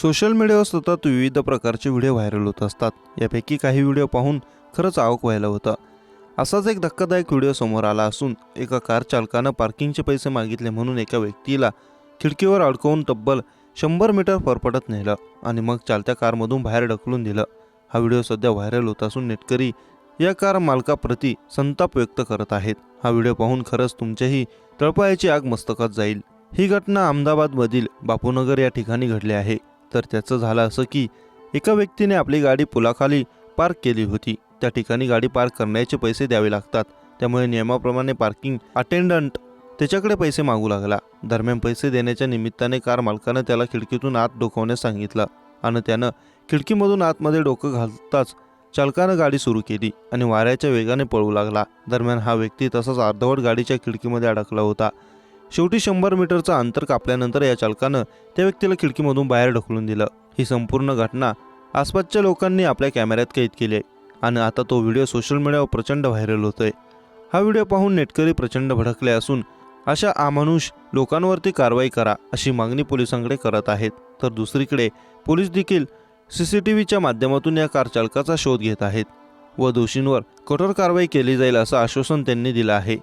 Social मीडियावर सतत विविध प्रकारचे व्हिडिओ व्हायरल होत असतात. यापैकी काही व्हिडिओ पाहून खरंच आवक व्हायला होतं. असाच एक धक्कादायक व्हिडिओ समोर आला असून एका कार चालकानं पार्किंगचे पैसे मागितले म्हणून एका व्यक्तीला खिडकीवर अडकवून तब्बल शंभर मीटर फरफटत नेलं आणि मग चालत्या कारमधून बाहेर ढकलून दिलं. हा व्हिडिओ सध्या व्हायरल होत असून नेटकरी या कार मालकाप्रती संताप व्यक्त करत आहेत. हा व्हिडिओ पाहून खरंच तुमच्याही तळपायाची आग मस्तकात जाईल. ही घटना अहमदाबादमधील बापूनगर या ठिकाणी घडली आहे. तर त्याचं झालं असं की एका व्यक्तीने आपली गाडी पुलाखाली पार्क केली होती. त्या ठिकाणी गाडी पार्क करण्याचे पैसे द्यावे लागतात. त्यामुळे नियमाप्रमाणे पार्किंग अटेंडंट त्याच्याकडे पैसे मागू लागला. दरम्यान पैसे देण्याच्या निमित्ताने कार मालकानं त्याला खिडकीतून आत डोकवण्यास सांगितलं आणि त्यानं खिडकीमधून आतमध्ये डोकं घालताच चालकानं गाडी सुरू केली आणि वाऱ्याच्या वेगाने पळू लागला. दरम्यान हा व्यक्ती तसाच अर्धवट गाडीच्या खिडकीमध्ये अडकला होता. शेवटी शंभर मीटरचं अंतर कापल्यानंतर या चालकानं त्या व्यक्तीला खिडकीमधून बाहेर ढकलून दिलं. ही संपूर्ण घटना आसपासच्या लोकांनी आपल्या कॅमेऱ्यात कैद केली आहे आणि आता तो व्हिडिओ सोशल मीडियावर प्रचंड व्हायरल होतोय. हा व्हिडिओ पाहून नेटकरी प्रचंड भडकले असून अशा आमानुष लोकांवरती कारवाई करा अशी मागणी पोलिसांकडे करत आहेत. तर दुसरीकडे पोलीस देखील सी सी टी व्हीच्या माध्यमातून या कार चालकाचा शोध घेत आहेत व दोषींवर कठोर कारवाई केली जाईल असं आश्वासन त्यांनी दिलं आहे.